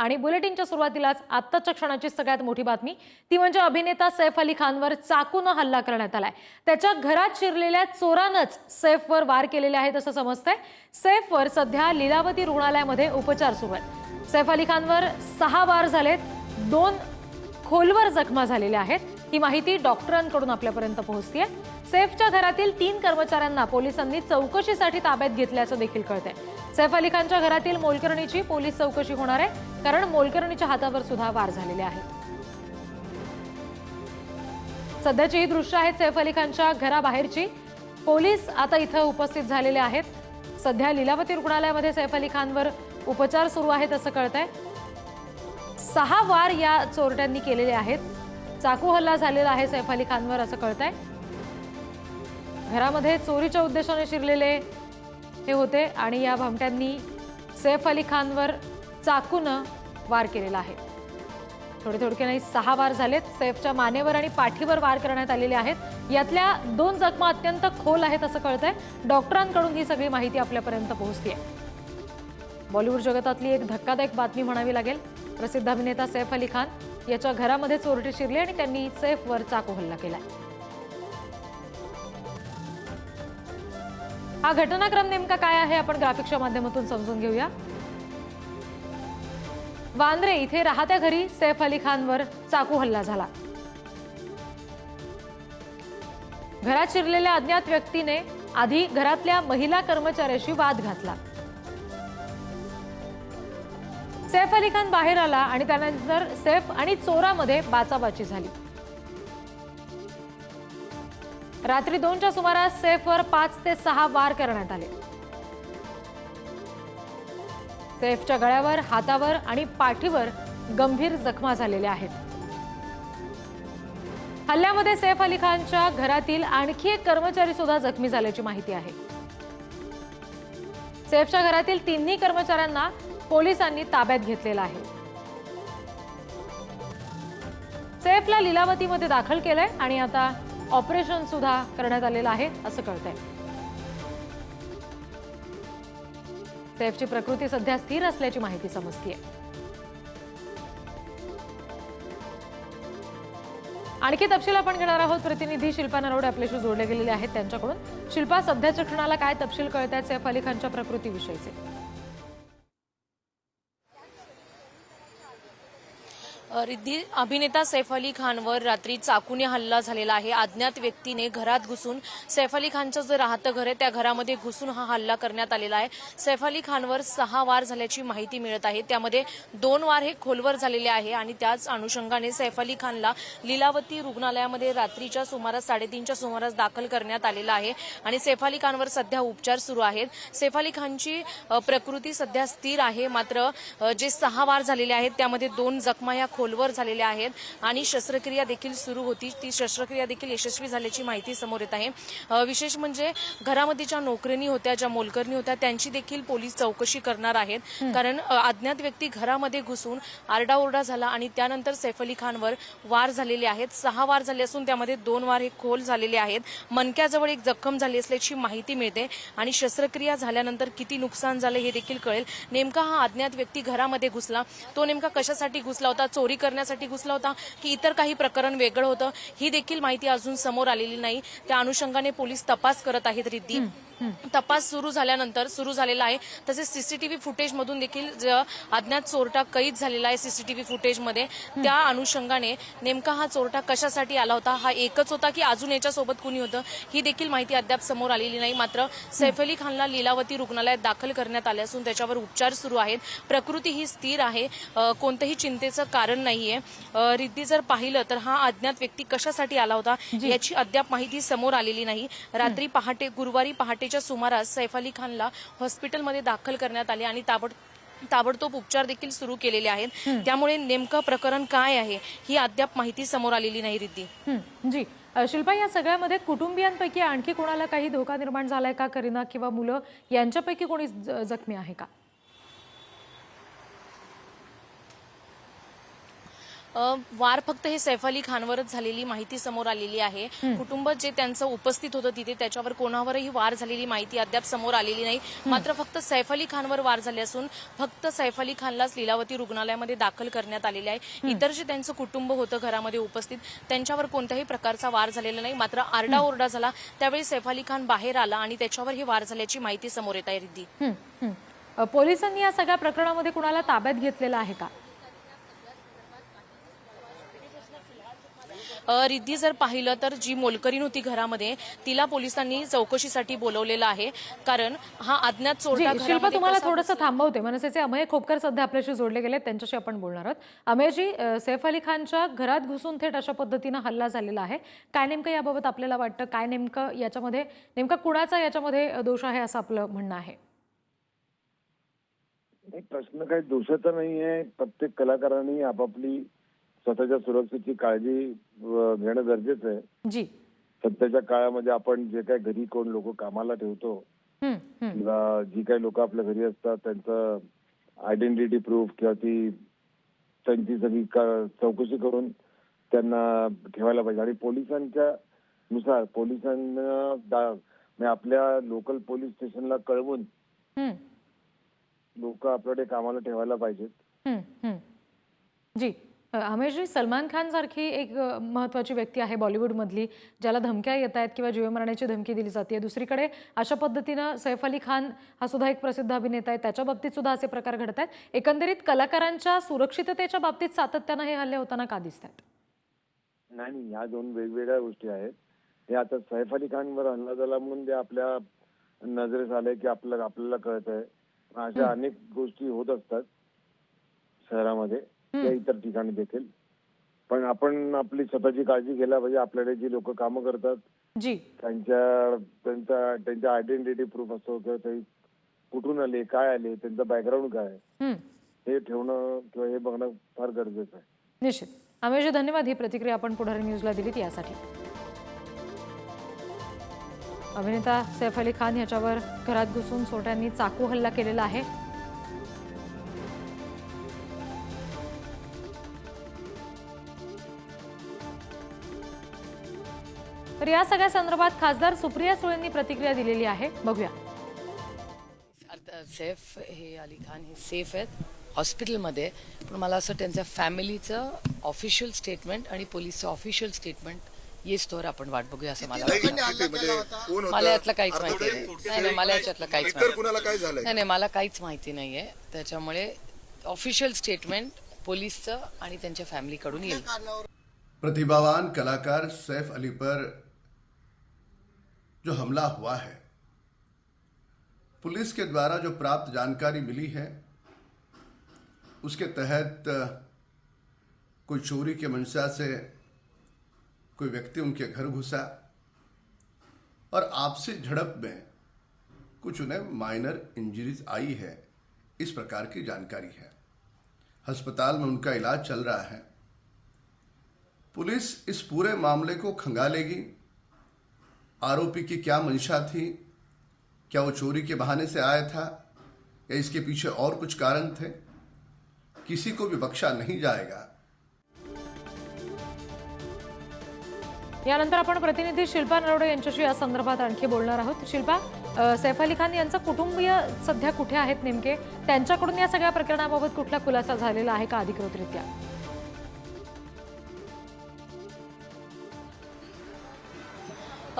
आणि बुलेटिनच्या सुरुवातीलाच आत्ताच्या क्षणाची सगळ्यात मोठी बातमी ती म्हणजे अभिनेता सैफ अली खानवर चाकूनं हल्ला करण्यात आलाय. त्याच्या घरात शिरलेल्या चोरानंच सैफवर वार केलेले आहेत असं समजतंय. सैफवर सध्या लीलावती रुग्णालयामध्ये उपचार सुरू आहेत. सैफ अली खानवर सहा वार झालेत दोन खोलवर जखमा झालेल्या आहेत. ही माहिती डॉक्टरांकडून आपल्यापर्यंत पोहोचतीये. सैफच्या घरातील तीन कर्मचाऱ्यांना पोलिसांनी चौकशीसाठी ताब्यात घेतल्याचं देखील कळतंय. सैफ अली खानच्या घरातील मोलकरणीची पोलीस चौकशी होणार आहे कारण मोलकरणीच्या हातावर सुद्धा वार झालेले आहेत सध्याची ही दृश्य आहेत सैफ अली खानच्या घराबाहेरची. पोलीस आता इथं उपस्थित झालेले आहेत. सध्या लीलावती रुग्णालयामध्ये सैफ अली खानवर उपचार सुरू आहेत असं कळतंय. सहा वार या चोरट्यांनी केलेले आहेत. चाकू हल्ला झालेला आहे सैफ अली खानवर असं कळतंय. घरामध्ये चोरीच्या उद्देशाने शिरलेले हे होते आणि या भामट्यांनी सैफ अली खानवर चाकूनं वार केलेला आहे. थोडे थोडके नाही सहा वार झालेत. सैफच्या मानेवर आणि पाठीवर वार करण्यात आलेले आहेत. यातल्या दोन जखमा अत्यंत खोल आहेत असं कळतंय. डॉक्टरांकडून ही सगळी माहिती आपल्यापर्यंत पोहोचते बॉलिवूड जगतातली एक धक्कादायक बातमी म्हणावी लागेल. प्रसिद्ध अभिनेता सैफ अली खान याच्या घरामध्ये चोरटे शिरले आणि त्यांनी सैफवर चाकू हल्ला केला. हा घटनाक्रम नेमका काय आहे आपण ग्राफिक्सच्या माध्यमातून समजून घेऊया. वांद्रे इथे राहत्या घरी सैफ अली खानवर चाकू हल्ला झाला. घरात शिरलेल्या अज्ञात व्यक्तीने आधी घरातल्या महिला कर्मचाऱ्याशी वाद घातला. सैफ अली खान बाहेर आला आणि त्यानंतर सैफ आणि चोरामध्ये बाचाबाची झाली. रात्री दोनच्या सुमारास सैफवर पाच ते सहा वार करण्यात आले. सैफच्या गळ्यावर हातावर आणि पाठीवर गंभीर जखमा झालेल्या आहेत. हल्ल्यामध्ये सैफ अली खानच्या घरातील आणखी एक कर्मचारी सुद्धा जखमी झाल्याची माहिती आहे. सैफच्या घरातील तिन्ही कर्मचाऱ्यांना पोलिसांनी ताब्यात घेतलेला आहे. सैफला लीलावतीमध्ये दाखल केलंय आणि आता ऑपरेशन सुद्धा करण्यात आलेलं आहे असं कळतंय. सैफची प्रकृती सध्या स्थिर असल्याची माहिती समजतीये. आणखी तपशील आपण घेणार आहोत. प्रतिनिधी शिल्पा नरोडे आपल्याशी जोडले गेलेले आहेत त्यांच्याकडून. शिल्पा सध्याच्या क्षणाला काय तपशील कळत आहेत सैफ अली खानच्या प्रकृतीविषयीचे? रिद्धी अभिनेता सैफ अली खानवर रात्री चाकूने हल्ला झालेला आहे. अज्ञात व्यक्तीने घरात घुसून सैफ अली खानचं जे राहतं घर आहे त्या घरामध्ये घुसून हा हल्ला करण्यात आलेला आहे. सैफ अली खानवर सहा वार झाल्याची माहिती मिळत आहे. त्यामध्ये दोन वार हे खोलवर झालेले आहे आणि त्याच अनुषंगाने सैफ अली खानला लीलावती रुग्णालयामध्ये रात्रीच्या सुमारास साडेतीनच्या सुमारास दाखल करण्यात आलेला आहे आणि सैफ अली खानवर सध्या उपचार सुरू आहेत. सैफ अली खानची प्रकृती सध्या स्थिर आहे. मात्र जे सहा वार झालेले आहेत त्यामध्ये दोन जखमा या खोलवर झालेल्या आहेत आणि शस्त्रक्रिया देखील सुरू होती. ती शस्त्रक्रिया देखील यशस्वी झाल्याची माहिती समोर येत आहे. विशेष म्हणजे घरामध्ये ज्या नोकरणी होत्या ज्या मोलकरणी होत्या त्यांची देखील पोलीस चौकशी करणार आहेत. कारण अज्ञात व्यक्ती घरामध्ये घुसून आरडाओरडा झाला आणि त्यानंतर सैफ अली खानवर वार झालेले आहेत. सहा वार झाले असून त्यामध्ये दोन वार हे खोल झालेले आहेत. मनक्याजवळ एक जखम झाली असल्याची माहिती मिळते आणि शस्त्रक्रिया झाल्यानंतर किती नुकसान झालं हे देखील कळेल. नेमका हा अज्ञात व्यक्ती घरामध्ये घुसला. तो नेमका कशासाठी घुसला होता? चोरी करण्यासाठी घुसला होता की इतर काही प्रकरण वेगळं होतं ही देखील माहिती अजून समोर आलेली नाही. त्या अनुषंगाने पोलीस तपास करत आहेत रिद्धी. तपास सुरू झाल्यानंतर सुरू झालेला आहे. तसेच सीसीटीव्ही फुटेज मधून देखील ज- अज्ञात चोरटा कैद झालेला आहे सीसीटीव्ही फुटेजमध्ये त्या अनुषंगाने नेमका हा चोरटा कशासाठी आला होता? हा एकच होता की अजून याच्यासोबत कुणी होतं? ही देखील माहिती अद्याप समोर आलेली नाही. मात्र सैफ अली खानला लीलावती रुग्णालयात दाखल करण्यात आले असून त्याच्यावर उपचार सुरू आहेत. प्रकृती ही स्थिर आहे. कोणतंही चिंतेचं कारण नाहीये. रिद्धी जर पाहिलं तर हा अज्ञात व्यक्ती कशासाठी आला होता याची अद्याप माहिती समोर आलेली नाही. रात्री पहाटे गुरुवारी पहाटेच्या सुमारास सैफ अली खानला हॉस्पिटलमध्ये दाखल करण्यात आले आणि ताबड ताबडतोब उपचार देखील सुरू केलेले आहेत. त्यामुळे नेमकं प्रकरण काय आहे ही अद्याप माहिती समोर आलेली नाही रिद्धी. जी शिल्पा या सगळ्यामध्ये कुटुंबियांपैकी आणखी कोणाला काही धोका निर्माण झालाय का करीना किंवा मुलं यांच्यापैकी कोणी जखमी आहे का? वार फक्त हे सैफ अली खानवरच झालेली माहिती समोर आलेली आहे. कुटुंब जे त्यांचं उपस्थित होतं तिथे त्याच्यावर कोणावरही वार झालेली माहिती अद्याप समोर आलेली नाही. मात्र फक्त सैफ अली खानवर वार झाले असून फक्त सैफ अली खानलाच लीलावती रुग्णालयामध्ये दाखल करण्यात आलेले आहे. इतर जे त्यांचं कुटुंब होतं घरामध्ये उपस्थित त्यांच्यावर कोणत्याही प्रकारचा वार झालेला नाही. मात्र आरडाओरडा झाला. त्यावेळी सैफ अली खान बाहेर आला आणि त्याच्यावर ही वार झाल्याची माहिती समोर येत आहे रिद्धी. पोलिसांनी या सगळ्या प्रकरणामध्ये कुणाला ताब्यात घेतलेलं आहे का? रिद्धी जर पाहिलं तर जी मोलकरीण होती घरामध्ये तिला पोलिसांनी चौकशीसाठी बोलवलेलं आहे. कारण हा अज्ञात चोरटा शिल्पा तुम्हाला थोडंसं थांबवते. मनसेचे अमय खोपकर सध्या आपल्याशी जोडले गेले त्यांच्याशी आपण बोलणार आहोत. अमयजी सैफ अली खानच्या घरात घुसून थेट अशा पद्धतीनं हल्ला झालेला आहे. काय नेमकं याबाबत आपल्याला वाटतं? काय नेमकं याच्यामध्ये नेमका कुणाचा याच्यामध्ये दोष आहे असं आपलं म्हणणं आहे? प्रश्न काही दोषाचा नाही आहे प्रत्येक कलाकारांनी आपापली स्वतःच्या सुरक्षेची काळजी घेणं गरजेचं आहे. जी. सध्याच्या काळामध्ये आपण जे काही घरी कोण लोक कामाला ठेवतो. किंवा जी काही लोक आपल्या घरी असतात त्यांचं आयडेंटिटी प्रूफ किंवा ती त्यांची सगळी चौकशी करून त्यांना ठेवायला पाहिजे. आणि पोलिसांच्या नुसार पोलिसांना म्हणजे आपल्या लोकल पोलीस स्टेशनला कळवून लोक आपल्याकडे कामाला ठेवायला पाहिजेत. जी. अ, अमयजी सलमान खान सारखी एक अ, महत्वाची व्यक्ती आहे बॉलिवूडमधली ज्याला धमक्या येत आहेत किंवा जीव मरण्याची धमकी दिली जाते. दुसरीकडे अशा पद्धतीनं सैफ अली खान हा सुद्धा एक प्रसिद्ध अभिनेता आहे. त्याच्या बाबतीत सुद्धा असे प्रकार घडत आहेत. एकंदरीत कलाकारांच्या सुरक्षिततेच्या बाबतीत सातत्यानं हे हल्ले होताना का दिसत आहेत नाही नाही. ह्या दोन वेगवेगळ्या गोष्टी आहेत. हे आता सैफ अली खानवर हल्ला झाला म्हणून ते आपल्या नजरेस आलंय की आपल्याला आपल्याला कळत आहे अशा अनेक गोष्टी होत असतात शहरामध्ये. किंवा इतर ठिकाणी देखील. पण आपण आपली स्वतःची काळजी घ्यायला पाहिजे. आपल्याकडे जी लोक कामं करतात जी. त्यांच्या त्यांचा त्यांच्या आयडेंटिटी प्रूफ असतो किंवा ते कुठून आले काय आले त्यांचं बॅकग्राऊंड काय हं. ठेवणं किंवा हे बघणं फार गरजेचं आहे. निश्चित. अमेशजी धन्यवाद. ही प्रतिक्रिया आपण पुढारी न्यूजला दिलीत यासाठी. अभिनेता सैफ अली खान याच्यावर घरात घुसून चोरट्यांनी चाकू हल्ला केलेला आहे. तर या सगळ्या संदर्भात खासदार सुप्रिया सुळेंनी प्रतिक्रिया दिलेली आहे. बघूया. सैफ हे अली खान हे सेफ आहेत. हॉस्पिटलमध्ये पण मला असं त्यांच्या फॅमिलीचं ऑफिशियल स्टेटमेंट आणि पोलीसचं ऑफिशियल स्टेटमेंट येस तोवर आपण वाट बघूया असं मला वाटतं? मला यातलं काहीच माहिती? नाही. नाही नाही मला याच्यातलं काहीच माहिती कुणाला काय झालंय? नाही नाही मला काहीच माहिती नाहीये. त्याच्यामुळे ऑफिशियल स्टेटमेंट पोलीसचं आणि त्यांच्या फॅमिलीकडून येईल. प्रतिभावान कलाकार सैफ अली पर जो हमला हुआ है। पुलिस के द्वारा जो प्राप्त जानकारी मिली है, उसके तहत कोई चोरी के मंशा से कोई व्यक्ति उनके घर घुसा और आपसी झड़प में कुछ उन्हें माइनर इंजरीज आई है। इस प्रकार की जानकारी है। अस्पताल में उनका इलाज चल रहा है। पुलिस इस पूरे मामले को खंगालेगी। आरोपी की क्या मंशा थी? क्या वो चोरी के बहाने से आया था? या इसके पीछे और कुछ कारण थे? किसी को भी बख्शा नहीं जाएगा। यानंतर आपण प्रतिनिधी शिल्पा नरोडे यांच्याशी या संदर्भात आणखी बोलणार आहोत. शिल्पा सैफ अली खान यांचं कुटुंबीय सध्या कुठे आहेत नेमके? त्यांच्याकडून या सगळ्या प्रकरणाबाबत कुठला खुलासा झालेला आहे का अधिकृतरित्या?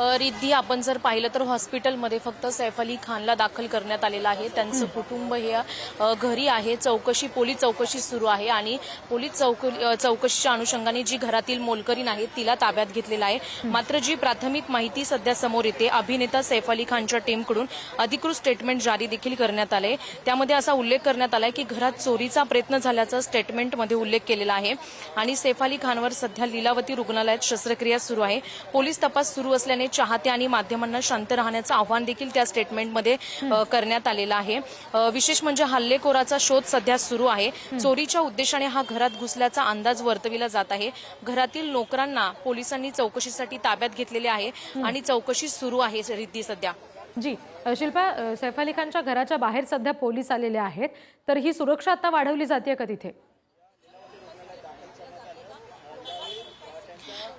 रिद्धी आपण जर पाहिलं तर हॉस्पिटलमध्ये फक्त सैफ अली खानला दाखल करण्यात आलेलं आहे. त्यांचं कुटुंब हे घरी आहे. चौकशी पोलीस चौकशी सुरू आहे आणि पोलीस चौक चौकशीच्या अनुषंगाने जी घरातील मोलकरीण आहे तिला ताब्यात घेतलेलं आहे. मात्र जी प्राथमिक माहिती सध्या समोर येते अभिनेता सैफ अली खानच्या टीमकडून अधिकृत स्टेटमेंट जारी देखील करण्यात आले त्यामध्ये असा उल्लेख करण्यात आलाय की घरात चोरीचा प्रयत्न झाल्याचा स्टेटमेंटमध्ये उल्लेख केलेला आहे आणि सैफ अली खानवर सध्या लीलावती रुग्णालयात शस्त्रक्रिया सुरू आहे. पोलीस तपास सुरू असल्याने चाहते आणि माध्यमांना शांत राहण्याचं आव्हान देखील त्या स्टेटमेंटमध्ये करण्यात आलेलं आहे. विशेष म्हणजे हल्लेखोराचा शोध सध्या सुरू आहे. चोरीच्या उद्देशाने हा घरात घुसल्याचा अंदाज वर्तविला जात आहे. घरातील नोकरांना पोलिसांनी चौकशीसाठी ताब्यात घेतलेले आहे आणि चौकशी सुरू आहे रिद्धी सध्या. जी शिल्पा सैफ अली खानच्या घराच्या बाहेर सध्या पोलीस आलेले आहेत. तर ही सुरक्षा आता वाढवली जाते का तिथे?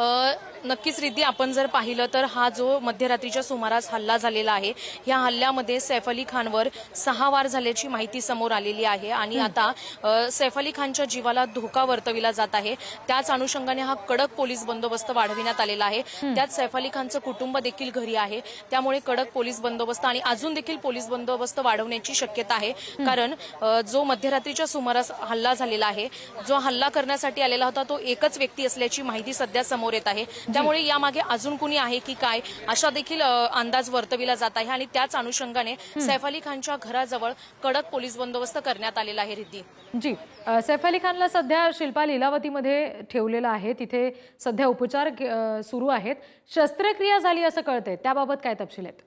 नक्कीच रिद्धी आपण जर पाहिलं तर हा जो मध्यरात्रीच्या सुमारास हल्ला झालेला आहे या हल्ल्यामध्ये सैफ अली खानवर सहा वार झाल्याची माहिती समोर आलेली आहे आणि आता सैफ अली खानच्या जीवाला धोका वर्तविला जात आहे. त्याच अनुषंगाने हा कडक पोलीस बंदोबस्त वाढविण्यात आलेला आहे. त्यात सैफ अली खानचं कुटुंब देखील घरी आहे. त्यामुळे कडक पोलीस बंदोबस्त आणि अजून देखील पोलीस बंदोबस्त वाढवण्याची शक्यता आहे. कारण जो मध्यरात्रीच्या सुमारास हल्ला झालेला आहे जो हल्ला करण्यासाठी आलेला होता तो एकच व्यक्ती असल्याची माहिती सध्या समोर येत आहे. त्यामुळे यामागे अजून कुणी आहे की काय अशा देखील अंदाज वर्तविला जात आहे आणि त्याच अनुषंगाने सैफ अली खानच्या घराजवळ कडक पोलीस बंदोबस्त करण्यात आलेला आहे रिद्धी. जी सैफ अली खानला सध्या शिल्पा लीलावतीमध्ये ठेवलेलं आहे. तिथे सध्या उपचार सुरू आहेत. शस्त्रक्रिया झाली असं कळतंय. त्याबाबत काय तपशील आहेत?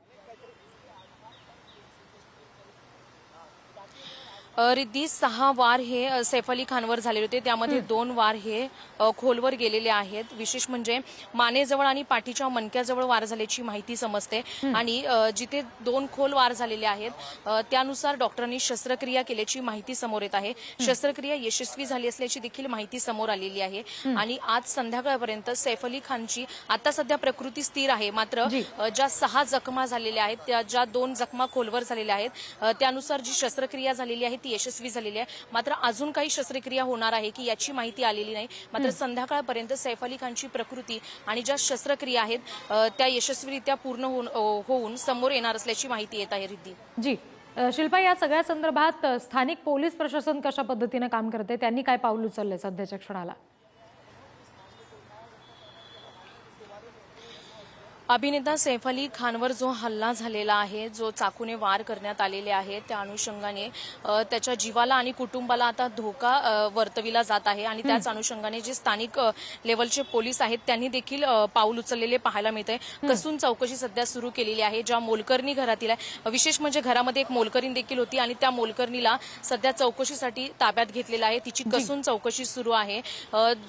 रिद्धी सहा वार हे सैफ अली खानवर झालेले होते. त्यामध्ये दोन वार हे खोलवर गेलेले आहेत. विशेष म्हणजे मानेजवळ आणि पाठीच्या मणक्याजवळ वार झाल्याची माहिती समजते. आणि जिथे दोन खोल वार झालेले आहेत त्यानुसार डॉक्टरांनी शस्त्रक्रिया केल्याची माहिती समोर येत आहे. शस्त्रक्रिया यशस्वी झाली असल्याची देखील माहिती समोर आलेली आहे. आणि आज संध्याकाळपर्यंत सैफ अली खानची आता सध्या प्रकृती स्थिर आहे. मात्र ज्या सहा जखमा झालेल्या आहेत त्या ज्या दोन जखमा खोलवर झालेल्या आहेत त्यानुसार जी शस्त्रक्रिया झालेली आहे ती यशस्वी झालेली आहे. मात्र अजून काही शस्त्रक्रिया होणार आहे की याची माहिती आलेली नाही. मात्र संध्याकाळपर्यंत सैफ अली खानची प्रकृती आणि ज्या शस्त्रक्रिया आहेत त्या यशस्वीरित्या पूर्ण होऊन समोर येणार असल्याची माहिती येत आहे रिद्धी. जी. शिल्पा या सगळ्या संदर्भात स्थानिक पोलीस प्रशासन कशा पद्धतीनं काम करते त्यांनी काय पाऊल उचललंय सध्याच्या क्षणाला? अभिनेता सैफ अली खानवर जो हल्ला झालेला आहे जो चाकूने वार करण्यात आलेले आहे त्या अनुषंगाने त्याच्या जीवाला आणि कुटुंबाला आता धोका वर्तविला जात आहे आणि त्याच अनुषंगाने जे स्थानिक लेवलचे पोलीस आहेत त्यांनी देखील पाऊल उचललेले पाहायला मिळते कसून चौकशी सध्या सुरू केलेली आहे ज्या मोलकर्णी घरातील आहे. विशेष म्हणजे घरामध्ये एक मोलकरीण देखील होती आणि त्या मोलकर्णीला सध्या चौकशीसाठी ताब्यात घेतलेला आहे. तिची कसून चौकशी सुरू आहे.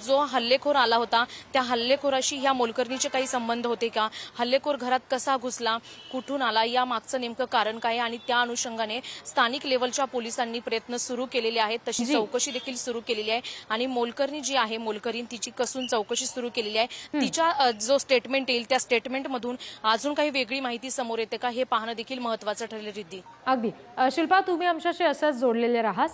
जो हल्लेखोर आला होता त्या हल्लेखोराशी ह्या मोलकर्णीचे काही संबंध होते का? हल्लेखोर घरात कसा घुसला कुठून आला या मागचं नेमकं कारण काय आहे? आणि त्या अनुषंगाने स्थानिक लेवलच्या पोलिसांनी प्रयत्न सुरू केलेले आहेत. तशी. चौकशी देखील सुरू केलेली आहे. आणि मोलकर्णी जी आहे मोलकरीण तिची कसून चौकशी सुरू केलेली आहे. तिच्या जो स्टेटमेंट येईल त्या स्टेटमेंटमधून अजून काही वेगळी माहिती समोर येते का? हे पाहणं देखील महत्वाचं ठरेल रिद्धी. अगदी. शिल्पा तुम्ही आमच्याशी असंच जोडलेले राहा